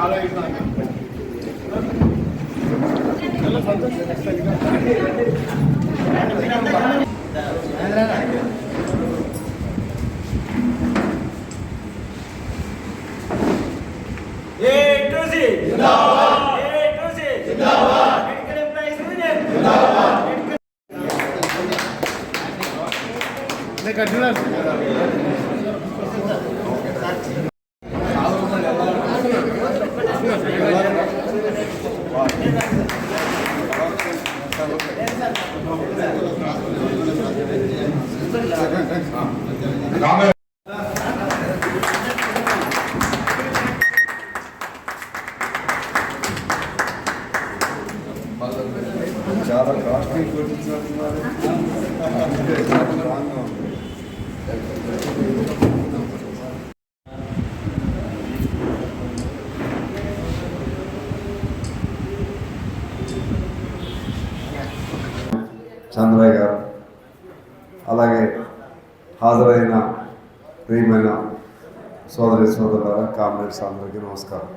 చాలా ఇబ్బంది చాలా సంతోషం ఖచ్చితంగా. ఏ టు సి జిందాబాద్ ఏ టు సి జిందాబాద్ మెడికల్ ఎంప్లాయీస్ యూనియన్ జిందాబాద్ నేను కట్టినాను. చాలా కాస్ట్లీ కొట్టించినట్టున్నారు అందుకే చాలా స్ట్రాంగ్గా ఉంది చంద్రయ్య గారు అలాగే హాజరైన ప్రియమైన సోదరి సోదరుల కామ్రేడ్స్ అందరికీ నమస్కారం.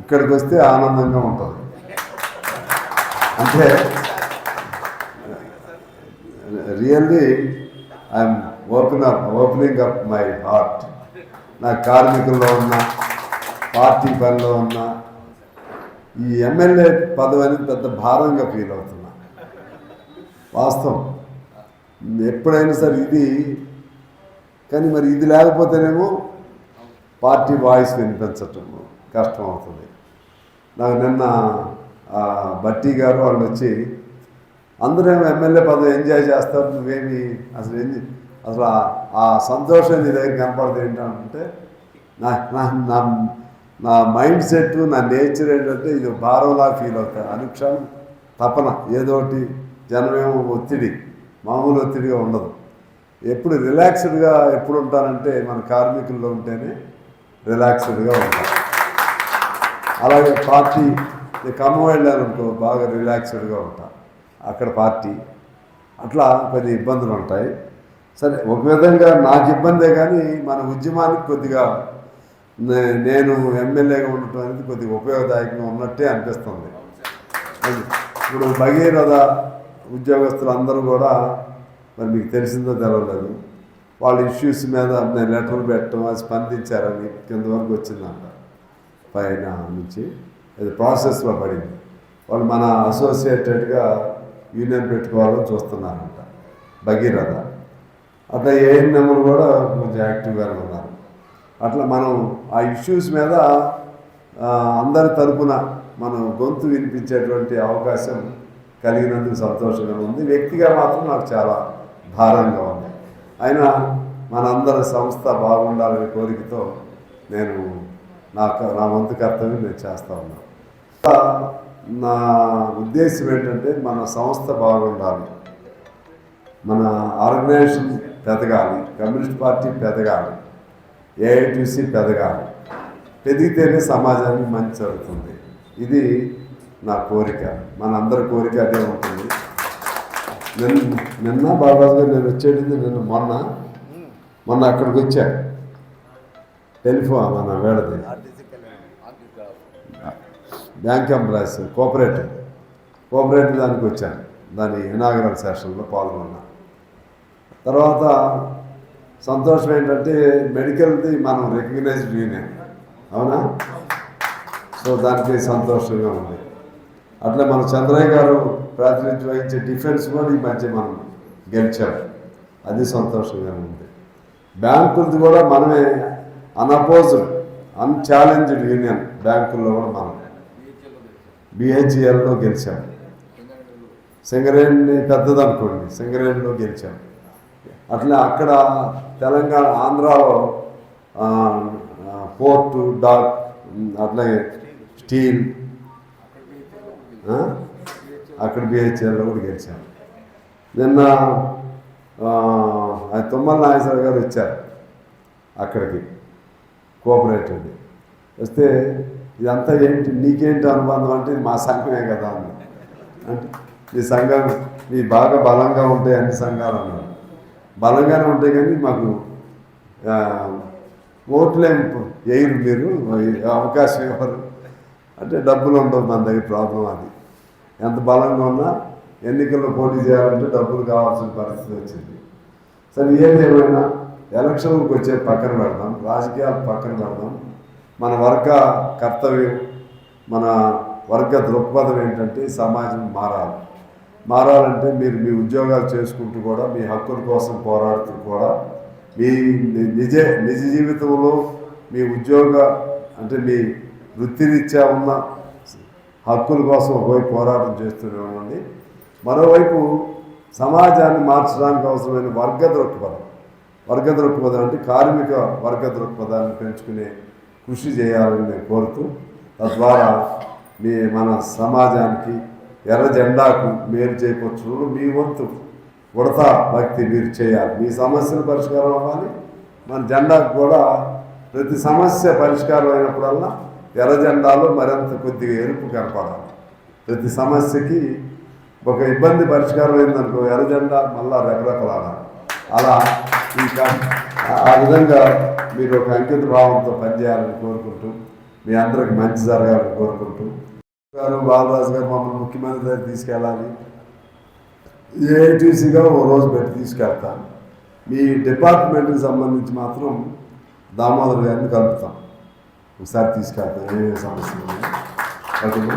ఇక్కడికి వస్తే ఆనందంగా ఉంటుంది. అంటే really I'm open up opening up my heart నా కార్మికుల్లో ఉన్న పార్టీ పనిలో ఉన్న ఈ ఎమ్మెల్యే పదవి అనేది పెద్ద భారంగా ఫీల్ అవుతున్నా. వాస్తవం. ఎప్పుడైనా సరే ఇది కానీ మరి ఇది లేకపోతేనేమో పార్టీ వాయిస్ వినిపించటం కష్టం అవుతుంది నాకు నిన్న ఆ, బట్టి గారు వాళ్ళు వచ్చి అందరేమో ఎమ్మెల్యే పదవి ఎంజాయ్ చేస్తారు నువ్వేమి అసలు ఏం అసలు ఆ- సంతోషం నీ దగ్గర కనపడదు ఏంటంటే నా నా నా నా మైండ్ సెట్ నా నేచర్ ఏంటంటే ఇది భారంలా ఫీల్ అవుతాను అనుక్షణం తపన ఏదోటి జనమేమో ఒత్తిడి. మామూలు ఒత్తిడిగా ఉండదు. ఎప్పుడు రిలాక్స్డ్గా ఎప్పుడు ఉంటానంటే మన కార్మికుల్లో ఉంటేనే రిలాక్స్డ్గా ఉంటాను అలాగే పార్టీ కమ్మ ఖమ్మం బాగా రిలాక్స్డ్గా ఉంటా. అక్కడ పార్టీ అట్లా కొద్ది ఇబ్బందులు ఉంటాయి. సరే ఒక విధంగా నాకు ఇబ్బందే కానీ మన ఉద్యమానికి కొద్దిగా నే- నేను ఎమ్మెల్యేగా ఉండటం అనేది కొద్దిగా ఉపయోగదాయకంగా ఉన్నట్టే అనిపిస్తుంది. ఇప్పుడు భగీరథ ఉద్యోగస్తులు అందరూ కూడా మరి మీకు తెలిసిందో తెలవలేదు. వాళ్ళ ఇష్యూస్ మీద నేను లెటర్లు పెట్టడం అది స్పందించారని కింద వరకు వచ్చిందంట. పైన నుంచి అది ప్రాసెస్లో పడింది. వాళ్ళు మన అసోసియేటెడ్గా యూనియన్ పెట్టుకోవాలని చూస్తున్నారంట. భగీరథ. అట్లా ఏఎన్ఎంలు కూడా కొంచెం యాక్టివ్గానే ఉన్నారు. అట్లా మనం ఆ ఇష్యూస్ మీద అందరి తరపున మనం గొంతు వినిపించేటువంటి అవకాశం కలిగినందుకు సంతోషంగా ఉంది. వ్యక్తిగా మాత్రం నాకు చాలా భారంగా ఉంది. అయినా మనందరి సంస్థ బాగుండాలనే కోరికతో నేను నా నా వంతు కర్తవ్యం నేను చేస్తా ఉన్నాను నా ఉద్దేశం ఏంటంటే మన సంస్థ బాగుండాలి. మన ఆర్గనైజేషన్ పెదగాలి. కమ్యూనిస్ట్ పార్టీ పెదగాలి. ఏఐటీసీ పెదగాలి. పెరిగితేనే సమాజానికి మంచి జరుగుతుంది. ఇది నా కోరిక. మనందరి కోరిక అదే ఉంటుంది. నిన్న నిన్న బాబాజు గారు నేను వచ్చేటింది నిన్న మొన్న మొన్న అక్కడికి వచ్చా. టెలిఫోన్ మన వేడది బ్యాంక్ ఎంప్లాయీస్ కోఆపరేటివ్. కోఆపరేటివ్ దానికి వచ్చాను దాని ఇనాగరల్ సెషన్లో పాల్గొన్నా. తర్వాత సంతోషం ఏంటంటే మెడికల్ది మనం రికగ్నైజ్డ్ యూనియన్. అవునా? సో దానికి సంతోషంగా ఉంది. అట్లా మన చంద్రయ్య గారు ప్రాతినిధ్యం వహించే డిఫెన్స్ కూడా ఈ మధ్య మనం గెలిచాం. అది సంతోషంగా ఉంది. బ్యాంకులది కూడా మనమే అన్అపోజ్డ్ అన్ఛాలెంజ్డ్ యూనియన్ బ్యాంకుల్లో కూడా మనం బిహెచ్ఎల్లో గెలిచాం. సింగరేణి పెద్దదనుకోండి సింగరేణిలో గెలిచాం. అట్లా అక్కడ తెలంగాణ ఆంధ్రాలో పోర్టు డాక్ అట్లాగే స్టీల్ అక్కడ బిహెచ్ఎల్లో కూడా గెలిచాను నిన్న తుమ్మల నాగేశ్వర గారు వచ్చారు అక్కడికి కోఆపరేటివ్ది వస్తే ఇదంతా ఏంటి? నీకేంటి అనుబంధం? అంటే ఇది మా సంఘమే కదా అంది. అంటే మీ సంఘం మీ బాగా బలంగా ఉంటాయి అన్ని సంఘాలు అన్నారు. బలంగానే ఉంటాయి కానీ మాకు ఓట్లేం వేయరు మీరు అవకాశం ఇవ్వరు అంటే డబ్బులు ఉండవు మన దగ్గర ప్రాబ్లం అది. ఎంత బలంగా ఉన్నా ఎన్నికల్లో పోటీ చేయాలంటే డబ్బులు కావాల్సిన పరిస్థితి వచ్చింది. సరే ఏదేమైనా ఎలక్షన్కి వచ్చే పక్కన పెడదాం రాజకీయాలు పక్కన పెడదాం. మన వర్గ కర్తవ్యం మన వర్గ దృక్పథం ఏంటంటే సమాజం మారాలి. మారాలంటే మీరు మీ ఉద్యోగాలు చేసుకుంటూ కూడా మీ హక్కుల కోసం పోరాడుతూ కూడా మీ నిజ నిజ జీవితంలో మీ ఉద్యోగ అంటే మీ వృత్తిరీత్యా ఉన్న హక్కుల కోసం ఒకవైపు పోరాటం చేస్తూనే మరోవైపు సమాజాన్ని మార్చడానికి అవసరమైన వర్గ దృక్పథం వర్గ దృక్పథం అంటే కార్మిక వర్గ దృక్పథాన్ని పెంచుకునే కృషి చేయాలని నేను కోరుతూ తద్వారా మీ మన సమాజానికి ఎర్ర జెండాకు మేలు చేకూర్చడంలో మీ వంతు ఉడతా భక్తి మీరు చేయాలి. మీ సమస్యలు పరిష్కారం అవ్వాలి. మన జెండాకు కూడా ప్రతి సమస్య పరిష్కారం అయినప్పుడల్లా ఎర్ర జెండాలో మరింత కొద్దిగా ఎరుపు కనపడాలి. ప్రతి సమస్యకి ఒక ఇబ్బంది పరిష్కారం అయిందనుకో ఎర్ర జెండా మళ్ళా రెపరెపలాడాలి అలా ఈ ఆ విధంగా మీరు ఒక అంకిత భావంతో పనిచేయాలని కోరుకుంటూ మీ అందరికి మంచి జరగాలని కోరుకుంటూ గారు బాలరాజు గారు మమ్మల్ని ముఖ్యమంత్రి దగ్గర తీసుకెళ్ళాలి. ఏఐటీసీగా ఓ రోజు పెట్టి తీసుకెళ్తాను. మీ డిపార్ట్మెంట్కి సంబంధించి మాత్రం దామోదర్ గారిని కలుపుతాం. ఒకసారి తీసుకెళ్తాను ఏ సమస్య లేదు. ఓకేనా